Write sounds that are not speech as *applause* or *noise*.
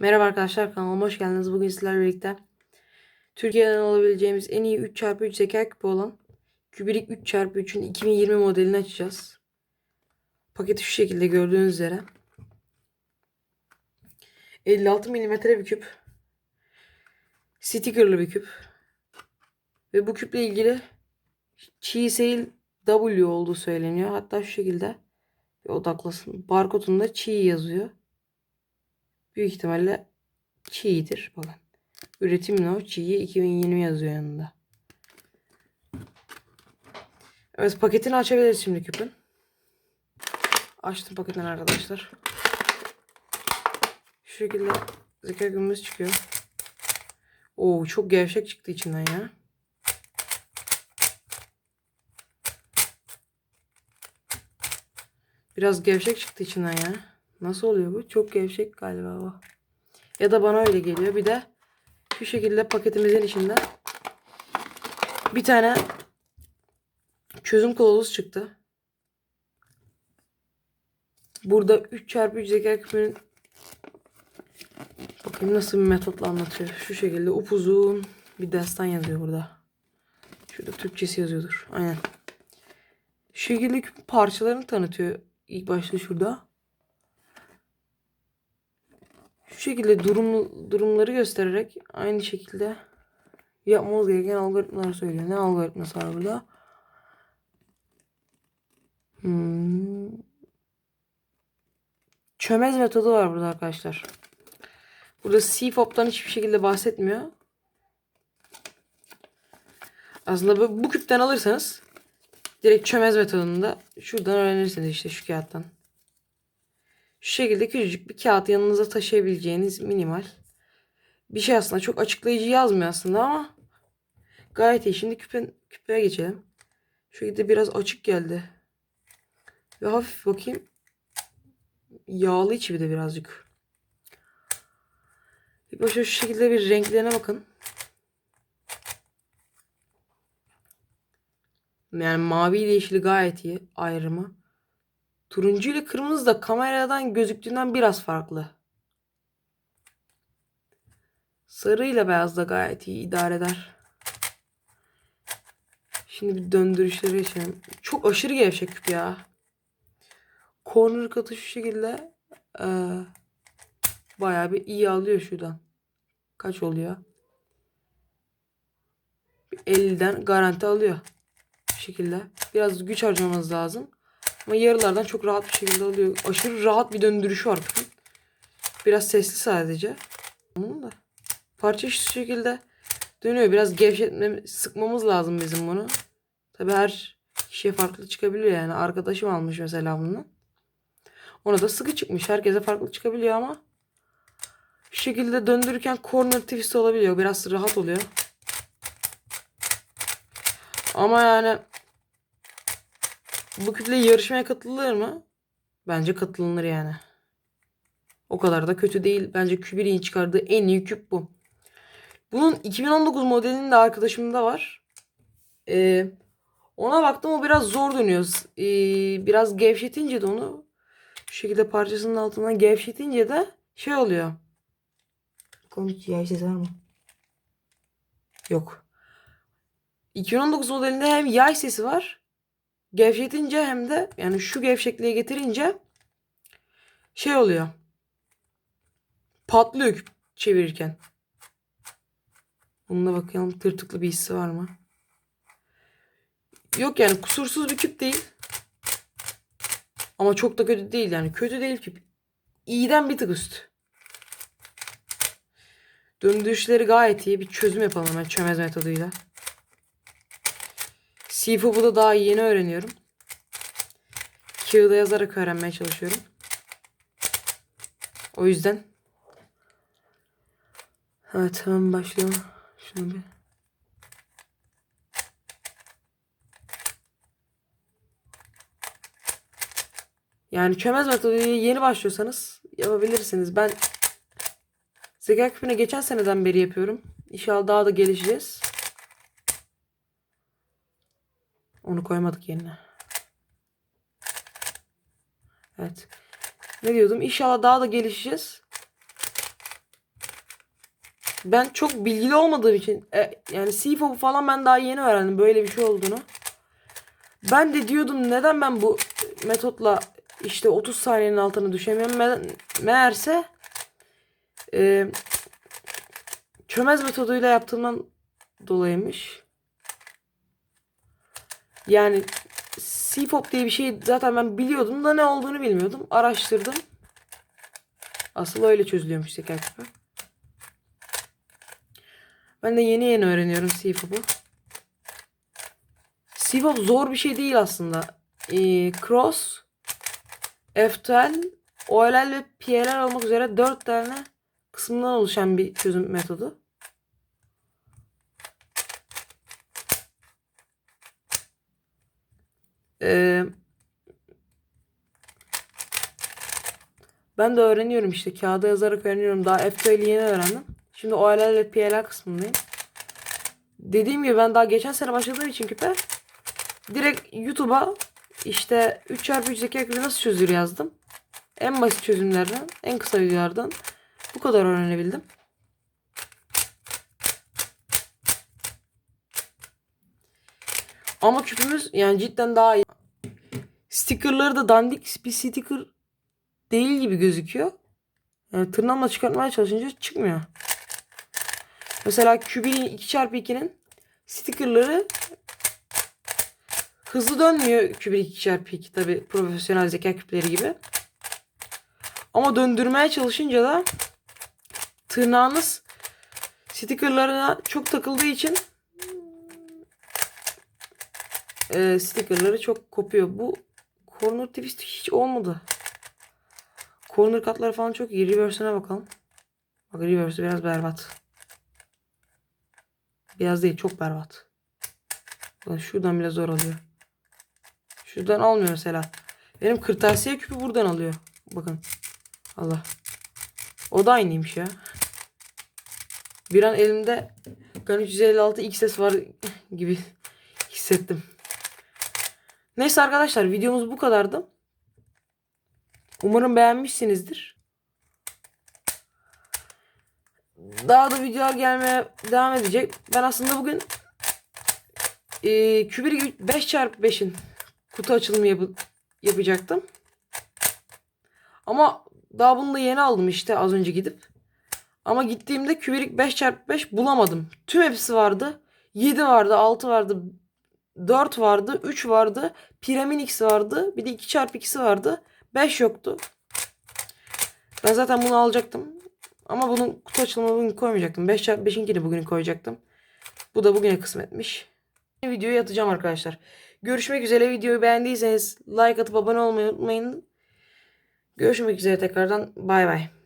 Merhaba arkadaşlar kanalıma hoş geldiniz. Bugün sizlerle birlikte Türkiye'den alabileceğimiz en iyi 3x3 zeka küpü olan Kubirik 3x3'ün 2020 modelini açacağız. Paketi şu şekilde gördüğünüz üzere. 56 mm bir küp. Stickerlı bir küp. Ve bu küple ilgili Çiğ Sail W olduğu söyleniyor. Hatta şu şekilde bir odaklasın. Barkodunda Çiğ yazıyor. Büyük ihtimalle çiğdir. Bakın. Üretim no çiğ 2020 yazıyor yanında. Evet paketini açabiliriz şimdi küpün. Açtım paketini arkadaşlar. Şu şekilde zeka gümrüz çıkıyor. Oo çok gevşek çıktı içinden ya. Biraz gevşek çıktı içinden ya. Nasıl oluyor bu? Çok gevşek galiba bu. Ya da bana öyle geliyor. Bir de şu şekilde paketimizin içinde bir tane çözüm kılavuzu çıktı. Burada 3x3 zeka küpünün bakayım nasıl bir metotla anlatıyor. Şu şekilde upuzun bir destan yazıyor burada. Şurada Türkçesi yazıyordur. Aynen. Şu şekilde küp parçalarını tanıtıyor. İlk başta şurada. Şu şekilde durum, durumları göstererek aynı şekilde yapmamız gereken algoritmalar söylüyor. Ne algoritması var burada? Hmm. Çömez metodu var burada arkadaşlar. Burada CFOP'tan hiçbir şekilde bahsetmiyor. Aslında bu, bu küpten alırsanız direkt çömez metodunda şuradan öğrenirsiniz işte şu kağıttan. Şu şekilde küçücük bir kağıt yanınıza taşıyabileceğiniz minimal. Bir şey aslında çok açıklayıcı yazmıyor aslında ama gayet iyi. Şimdi küpe, küpeye geçelim. Şu şekilde biraz açık geldi. Ve hafif bakayım. Yağlı içi bir de birazcık. Bir başa şu şekilde bir renklerine bakın. Yani mavi ile yeşili gayet iyi ayrımı. Turuncu ile kırmızı da kameradan gözüktüğünden biraz farklı. Sarı ile beyaz da gayet iyi idare eder. Şimdi bir döndürüşleri geçelim. Çok aşırı gevşek küp ya. Corner katı şu şekilde ee, bayağı bir iyi alıyor şuradan. Kaç oluyor? Bir 50'den garanti alıyor. Bu şekilde. Biraz güç harcamanız lazım. Ama yarılardan çok rahat bir şekilde alıyor. Aşırı rahat bir döndürüşü var küpün. Biraz sesli sadece. Bunun da. Parça şu şekilde dönüyor. Biraz gevşetme, sıkmamız lazım bizim bunu. Tabi her kişiye farklı çıkabiliyor yani. Arkadaşım almış mesela bunu. Ona da sıkı çıkmış. Herkese farklı çıkabiliyor ama şu şekilde döndürürken corner twist olabiliyor. Biraz rahat oluyor. Ama yani bu küple yarışmaya katılır mı? Bence katılınır yani. O kadar da kötü değil. Bence Kübir'in çıkardığı en iyi küp bu. Bunun 2019 modelinin de arkadaşımda var. Ee, ona baktım o biraz zor dönüyor. Ee, biraz gevşetince de onu şu şekilde parçasının altından gevşetince de şey oluyor. Komik yay sesi var mı? Yok. 2019 modelinde hem yay sesi var. Gevşetince hem de yani şu gevşekliğe getirince şey oluyor. Patlıyor çevirirken. Bununla bakalım tırtıklı bir hissi var mı? Yok yani kusursuz bir küp değil. Ama çok da kötü değil yani. Kötü değil küp. İyiden bir tık üst. Döndürüşleri gayet iyi. Bir çözüm yapalım hemen çömez metoduyla. CFOB'u da daha yeni öğreniyorum. Kağıda yazarak öğrenmeye çalışıyorum. O yüzden. Evet hemen başlayalım. Şunu bir. Yani çömez metodu yeni başlıyorsanız yapabilirsiniz. Ben zeka küpünü geçen seneden beri yapıyorum. İnşallah daha da gelişeceğiz. Onu koymadık yerine. Evet. Ne diyordum? İnşallah daha da gelişeceğiz. ben çok bilgili olmadığım için e, yani CFOP falan ben daha yeni öğrendim böyle bir şey olduğunu. Ben de diyordum neden ben bu metotla işte 30 saniyenin altına düşemiyorum. Me- meğerse e, çömez metoduyla yaptığımdan dolayıymış. Yani CFOP diye bir şey zaten ben biliyordum da ne olduğunu bilmiyordum. Araştırdım. Asıl öyle çözülüyormuş teker küpü. Ben de yeni yeni öğreniyorum CFOP'u. CFOP zor bir şey değil aslında. Ee, cross, FTL, OLL ve PLL olmak üzere 4 tane kısımdan oluşan bir çözüm metodu. Ee, ben de öğreniyorum işte. Kağıda yazarak öğreniyorum. Daha FTL'i yeni öğrendim. Şimdi OLL ve PLL kısmındayım. Dediğim gibi ben daha geçen sene başladığım için küpe direkt YouTube'a işte 3x3 zeka küpü nasıl çözülür yazdım. En basit çözümlerden, en kısa videolardan bu kadar öğrenebildim. Ama küpümüz yani cidden daha iyi. Stickerları da dandik bir sticker değil gibi gözüküyor. Yani tırnağımla çıkartmaya çalışınca çıkmıyor. Mesela kübinin 2x2'nin stickerları hızlı dönmüyor kübik 2x2 tabi profesyonel zeka küpleri gibi. Ama döndürmeye çalışınca da tırnağınız stickerlarına çok takıldığı için e, stickerları çok kopuyor. Bu corner twist hiç olmadı. Corner katları falan çok iyi. Reverse'ine bakalım. Bak reverse biraz berbat. Biraz değil çok berbat. Bakın şuradan bile zor alıyor. Şuradan almıyor mesela. Benim kırtasiye küpü buradan alıyor. Bakın. Allah. O da aynıymış ya. Bir an elimde GAN 356 XS var *laughs* gibi hissettim. Neyse arkadaşlar videomuz bu kadardı. Umarım beğenmişsinizdir. Daha da videolar gelmeye devam edecek. Ben aslında bugün e, Kübir 5x5'in kutu açılımı yap yapacaktım. Ama daha bunu da yeni aldım işte az önce gidip. Ama gittiğimde Kübirik 5x5 bulamadım. Tüm hepsi vardı. 7 vardı, 6 vardı, 4 vardı, 3 vardı. Piramin X vardı. Bir de 2x2'si vardı. 5 yoktu. Ben zaten bunu alacaktım. Ama bunun kutu açılımını bugün koymayacaktım. 5x5'inkini bugün koyacaktım. Bu da bugüne kısmetmiş. Videoyu atacağım arkadaşlar. Görüşmek üzere. Videoyu beğendiyseniz like atıp abone olmayı unutmayın. Görüşmek üzere tekrardan. Bay bay.